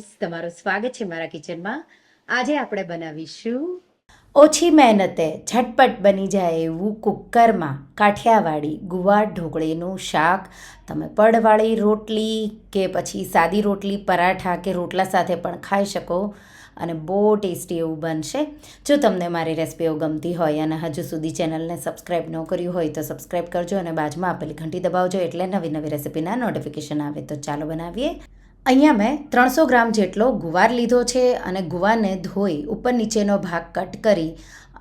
Friends તમારું સ્વાગત છે મારા કિચનમાં. આજે આપણે બનાવીશું ઓછી મહેનતે ઝટપટ બની જાય એવું કુકરમાં કાઠિયાવાડી ગુવાર ઢોકળીનું શાક. તમે પડવાળી રોટલી કે પછી સાદી રોટલી, પરાઠા કે રોટલા સાથે પણ ખાઈ શકો અને બહુ ટેસ્ટી એવું બનશે. જો તમને મારી રેસિપીઓ ગમતી હોય અને હજુ સુધી ચેનલને સબસ્ક્રાઈબ ન કર્યું હોય તો સબસ્ક્રાઈબ કરજો અને બાજુમાં આપેલી ઘંટી દબાવજો એટલે નવી નવી રેસિપીના નોટિફિકેશન આવે. તો ચાલો બનાવીએ. અહીંયા મેં ત્રણસો ગ્રામ જેટલો ગુવાર લીધો છે અને ગુવારને ધોઈ ઉપર નીચેનો ભાગ કટ કરી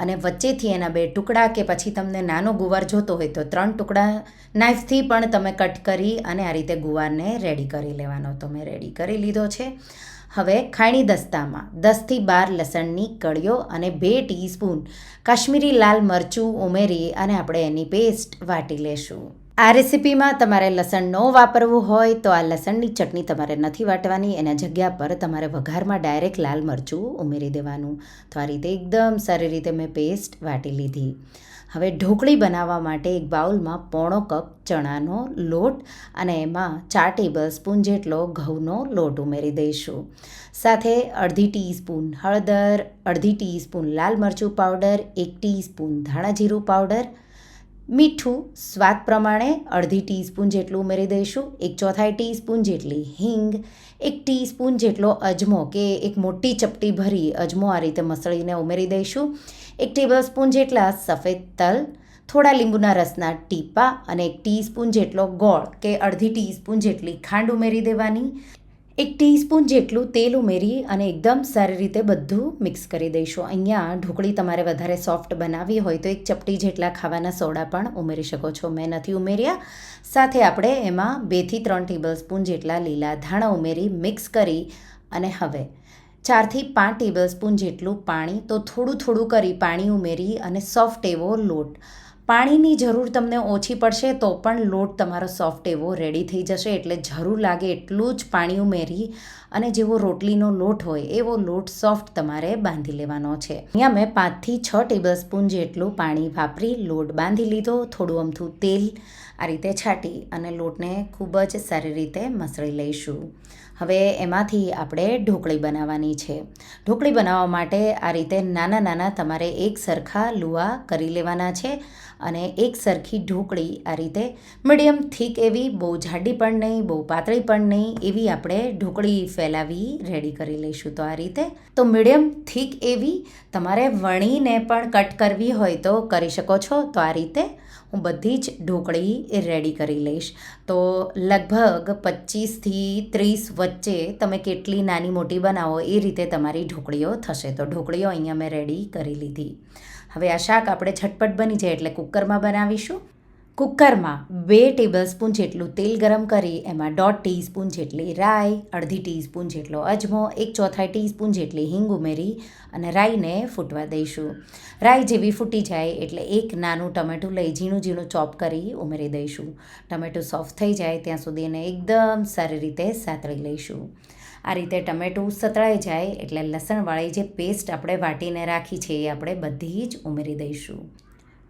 અને વચ્ચેથી એના બે ટુકડા કે પછી તમને નાનો ગુવાર જોતો હોય તો ત્રણ ટુકડા નાઇફથી પણ તમે કટ કરી અને આ રીતે ગુવારને રેડી કરી લેવાનો. તો મેં રેડી કરી લીધો છે. હવે ખાણી દસ્તામાં દસથી બાર લસણની કળીઓ અને બે ટીસ્પૂન કાશ્મીરી લાલ મરચું ઉમેરી અને આપણે એની પેસ્ટ વાટી લેશું. આ રેસિપીમાં તમારે લસણ ન વાપરવું હોય તો આ લસણની ચટણી તમારે નથી વાટવાની. એના જગ્યા પર તમારે વઘારમાં ડાયરેક્ટ લાલ મરચું ઉમેરી દેવાનું. તો આ રીતે એકદમ સારી રીતે મેં પેસ્ટ વાટી લીધી. હવે ઢોકળી બનાવવા માટે એક બાઉલમાં પોણો કપ ચણાનો લોટ અને એમાં ચાર ટેબલ સ્પૂન જેટલો ઘઉંનો લોટ ઉમેરી દઈશું. સાથે અડધી ટીસ્પૂન હળદર, અડધી ટીસ્પૂન લાલ મરચું પાવડર, એક ટીસ્પૂન ધાણા જીરું પાવડર મીઠું સ્વાદ પ્રમાણે અડધી ટીસ્પૂન જેટલું ઉમેરી દઈશું, એક ચોથાઈ ટીસ્પૂન જેટલી હિંગ, એક ટીસ્પૂન જેટલો અજમો કે એક મોટી ચપટી ભરી અજમો આ રીતે મસળીને ઉમેરી દઈશું. એક ટેબલ સ્પૂન જેટલા સફેદ તલ, થોડા લીંબુના રસના ટીપા અને એક ટીસ્પૂન જેટલો ગોળ કે અડધી ટીસ્પૂન જેટલી ખાંડ ઉમેરી દેવાની. એક ટીસ્પૂન જેટલું તેલ ઉમેરી અને એકદમ સારી રીતે બધું મિક્સ કરી દઈશું. અહીંયા ઢોકળી તમારે વધારે સોફ્ટ બનાવવી હોય તો એક ચપટી જેટલા ખાવાના સોડા પણ ઉમેરી શકો છો. મેં નથી ઉમેર્યા. સાથે આપણે એમાં બેથી ત્રણ ટેબલ સ્પૂન જેટલા લીલા ધાણા ઉમેરી, મિક્સ કરી અને હવે ચારથી પાંચ ટેબલ સ્પૂન જેટલું પાણી, તો થોડું થોડું કરી પાણી ઉમેરી અને સોફ્ટ એવો લોટ પાણીની જરૂર તમને ઓછી પડશે તો પણ લોટ તમારો સોફ્ટ એવો રેડી થઈ જશે એટલે જરૂર લાગે એટલું જ પાણી ઉમેરી અને જેવો રોટલીનો લોટ હોય એવો લોટ સોફ્ટ તમારે બાંધી લેવાનો છે. અહીંયા મેં પાંચથી છ ટેબલ સ્પૂન જેટલું પાણી વાપરી લોટ બાંધી લીધો, થોડું અમથું તેલ આ રીતે છાંટી અને લોટને ખૂબ જ સારી રીતે મસળી લઈશું. હવે એમાંથી આપણે ઢોકળી બનાવવાની છે. ઢોકળી બનાવવા માટે આ રીતે નાના નાના તમારે એક સરખા લુવા કરી લેવાના છે અને એક સરખી ઢોકળી આ રીતે મીડિયમ થીક એવી, બહુ જાડી પણ નહીં, બહુ પાતળી પણ નહીં એવી આપણે ઢોકળી ફેલાવી રેડી કરી લઈશું. તો આ રીતે તો મીડિયમ થીક એવી તમારે વણીને પણ કટ કરવી હોય તો કરી શકો છો. તો આ રીતે હું બધી જ ઢોકળી રેડી કરી લઈશ. તો લગભગ પચીસથી ત્રીસ વચ્ચે તમે કેટલી નાની મોટી બનાવો એ રીતે તમારી ઢોકળીઓ થશે. તો ઢોકળીઓ અહીંયા મેં રેડી કરી લીધી. હવે આ શાક આપણે ઝટપટ બની જાય એટલે કુકરમાં બનાવીશું. કુકરમાં બે ટેબલ સ્પૂન જેટલું તેલ ગરમ કરી, એમાં દોઢ ટીસ્પૂન જેટલી રાઈ, અડધી ટીસ્પૂન જેટલો અજમો, એક ચોથાઈ ટીસ્પૂન જેટલી હિંગ ઉમેરી અને રાઈને ફૂટવા દઈશું. રાઈ જેવી ફૂટી જાય એટલે એક નાનું ટમેટું લઈ ઝીણું ઝીણું ચોપ કરી ઉમેરી દઈશું. ટમેટું સોફ્ટ થઈ જાય ત્યાં સુધી એને એકદમ સારી રીતે સાતળી લઈશું. આ રીતે ટમેટું સતળાઈ જાય એટલે લસણવાળી જે પેસ્ટ આપણે વાટીને રાખી છે એ આપણે બધી જ ઉમેરી દઈશું.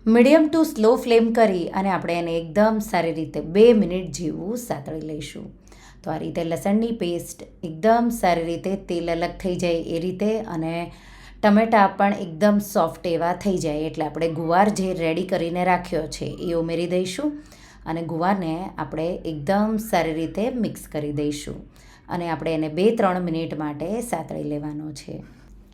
મીડિયમ ટુ સ્લો ફ્લેમ કરી અને આપણે એને એકદમ સારી રીતે બે મિનિટ જેવું સાતળી લઈશું. તો આ રીતે લસણની પેસ્ટ એકદમ સારી રીતે તેલ અલગ થઈ જાય એ રીતે અને ટમેટાં પણ એકદમ સોફ્ટ એવા થઈ જાય એટલે આપણે ગુવાર જે રેડી કરીને રાખ્યો છે એ ઉમેરી દઈશું અને ગુવારને આપણે એકદમ સારી રીતે મિક્સ કરી દઈશું અને આપણે એને બે ત્રણ મિનિટ માટે સાતળી લેવાનો છે.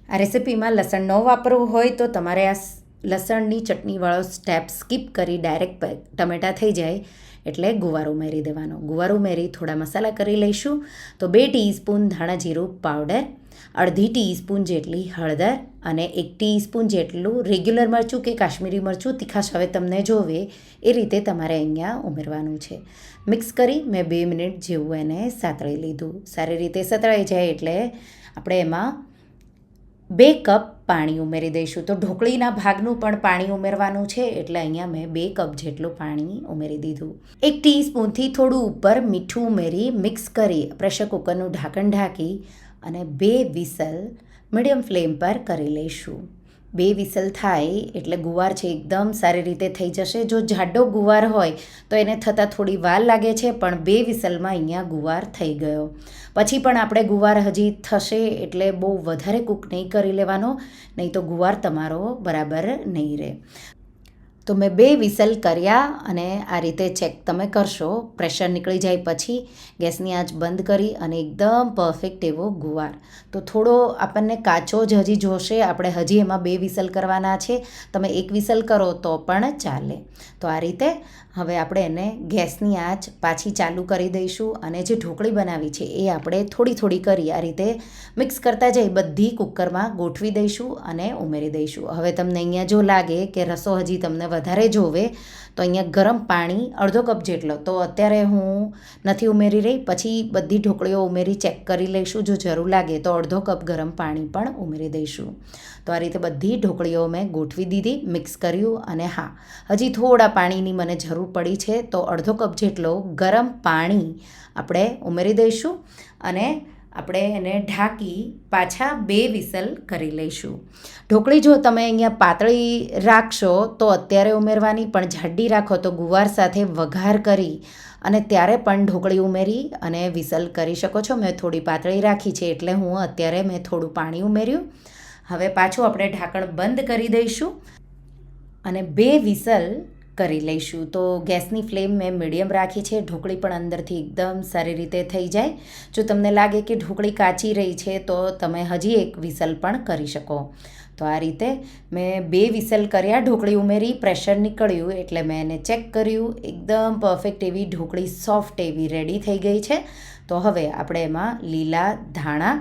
આ રેસિપીમાં લસણ ન વાપરવું હોય તો તમારે આ લસણની ચટણીવાળો સ્ટેપ સ્કીપ કરી ડાયરેક્ટ ટમેટાં થઈ જાય. એટલે ગુવાર ઉમેરી દેવાનો. ગુવાર ઉમેરી થોડા મસાલા કરી લઈશું. તો બે ટીસ્પૂન ધાણા જીરું પાવડર અડધી ટીસ્પૂન જેટલી હળદર અને એક ટીસ્પૂન જેટલું રેગ્યુલર મરચું કે કાશ્મીરી મરચું તીખાશ હવે તમને જોવે એ રીતે તમારે અહીંયા ઉમેરવાનું છે. મિક્સ કરી મેં બે મિનિટ જેવું એને સાતળી લીધું. સારી રીતે સતળાઈ જાય એટલે આપણે એમાં બે કપ પાણી ઉમેરી દઈશું. તો ઢોકળીના ભાગનું પણ પાણી ઉમેરવાનું છે. એટલે અહીંયા મેં બે કપ જેટલું પાણી ઉમેરી દીધું. એક ટીસ્પૂનથી થોડું ઉપર મીઠું ઉમેરી મિક્સ કરી પ્રેશર કુકરનું ઢાંકણ ઢાંકી અને બે વિસલ મીડિયમ ફ્લેમ પર કરી લઈશું. બે વિસલ થાય એટલે ગુવાર છે એકદમ સારી રીતે થઈ જશે. જો જાડો ગુવાર હોય તો એને થતાં થોડી વાર લાગે છે, પણ બે વિસલમાં અહીંયા ગુવાર થઈ ગયો. પછી પણ આપણે ગુવાર હજી થશે એટલે બહુ વધારે કૂક નહીં કરી લેવાનો, નહીં તો ગુવાર તમારો બરાબર નહીં રહે. તો મેં બે વિસલ કર્યા અને આ રીતે ચેક તમે કરશો. પ્રેશર નીકળી જાય પછી ગેસની આંચ બંધ કરી અને એકદમ પરફેક્ટ એવો ગુવાર. તો થોડો આપણને કાચો જ હજી જોશે. આપણે હજી એમાં બે વિસલ કરવાના છે. તમે એક વિસલ કરો તો પણ ચાલે. તો આ રીતે હવે આપણે એને ગેસની આંચ પાછી ચાલુ કરી દઈશું અને જે ઢોકળી બનાવી છે એ આપણે થોડી થોડી કરી આ રીતે મિક્સ કરતા જઈ બધી કુકરમાં ગોઠવી દઈશું અને ઉમેરી દઈશું. હવે તમને અહીંયા જો લાગે કે રસો હજી તમને વધારે જોવે, તો અહીંયા ગરમ પાણી અડધો કપ જેટલો. તો અત્યારે હું નથી ઉમેરી રહી, પછી બધી ઢોકળીઓ ઉમેરી, ચેક કરી લઈશું, જો જરૂર લાગે તો અડધો કપ ગરમ પાણી પણ ઉમેરી દઈશું. તો આ રીતે બધી ઢોકળીઓ મેં ગોઠવી દીધી, મિક્સ કર્યું અને હા, હજી થોડા પાણીની મને જરૂર પડી છે, તો અડધો કપ જેટલો ગરમ પાણી આપણે ઉમેરી દઈશું અને આપણે એને ઢાંકી પાછા બે વિસલ કરી લઈશું. ઢોકળી જો તમે અહીંયા પાતળી રાખશો તો અત્યારે ઉમેરવાની, પણ જાડી રાખો તો ગુવાર સાથે વઘાર કરી અને ત્યારે પણ ઢોકળી ઉમેરી અને વિસલ કરી શકો છો. મેં થોડી પાતળી રાખી છે એટલે હું અત્યારે મેં થોડું પાણી ઉમેર્યું. હવે પાછું આપણે ઢાંકણ બંધ કરી દઈશું અને બે વિસલ કરી લઈશું. તો ગેસની ફ્લેમ મેં મીડિયમ રાખી છે. ઢોકળી પણ અંદરથી એકદમ સારી રીતે થઈ જાય. જો તમને લાગે કે ઢોકળી કાચી રહી છે, તો તમે હજી એક વિસલ પણ કરી શકો. તો આ રીતે મેં બે વિસલ કર્યા. ઢોકળી ઉમેરી, પ્રેશર નીકળ્યું એટલે મેં એને ચેક કર્યું. એકદમ પરફેક્ટ એવી ઢોકળી, સોફ્ટ એવી રેડી થઈ ગઈ છે. તો હવે આપણે એમાં લીલા ધાણા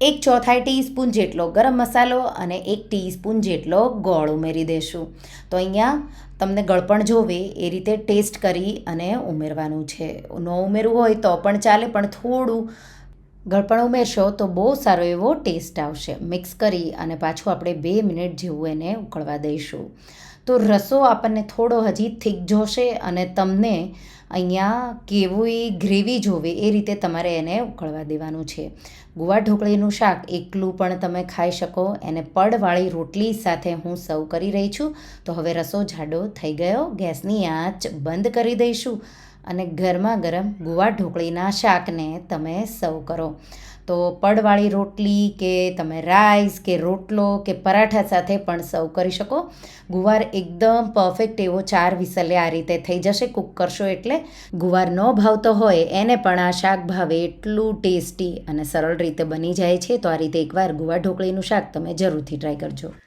એક ચોથાઈ ટીસ્પૂન જેટલો ગરમ મસાલો અને એક ટીસ્પૂન જેટલો ગોળ ઉમેરી દઈશું તો અહીંયા તમને ગળપણ જોવે, એ રીતે ટેસ્ટ કરી અને ઉમેરવાનું છે. ન ઉમેરવું હોય તો પણ ચાલે, પણ થોડું ગળપણ ઉમેરશો તો બહુ સારો એવો ટેસ્ટ આવશે. મિક્સ કરી અને પાછું આપણે બે મિનિટ જેવું એને ઉકળવા દઈશું. તો રસો આપણને થોડો હજી થીક જોશે અને તમને અહીંયા કેવી ગ્રેવી જોવે એ રીતે તમારે એને ઉકળવા દેવાનું છે. ગુવા ઢોકળીનું શાક એકલું પણ તમે ખાઈ શકો. એને પડવાળી રોટલી સાથે હું સર્વ કરી રહી છું. તો હવે રસો જાડો થઈ ગયો. ગેસની આંચ બંધ કરી દઈશું. અને ગરમા ગરમ ગુવા ઢોકળીના શાકને તમે સર્વ કરો. તો પડવાળી રોટલી કે તમે રાઈસ કે રોટલો કે પરાઠા સાથે પણ સર્વ કરી શકો. ગુવાર એકદમ પરફેક્ટ એવો ચાર વિસલે આ રીતે થઈ જશે. કૂક કરશો એટલે ગુવાર ન ભાવતો હોય એને પણ આ શાક ભાવે એટલું ટેસ્ટી અને સરળ રીતે બની જાય છે. તો આ રીતે એકવાર ગુવાર ઢોકળીનું શાક તમે જરૂરથી ટ્રાય કરજો.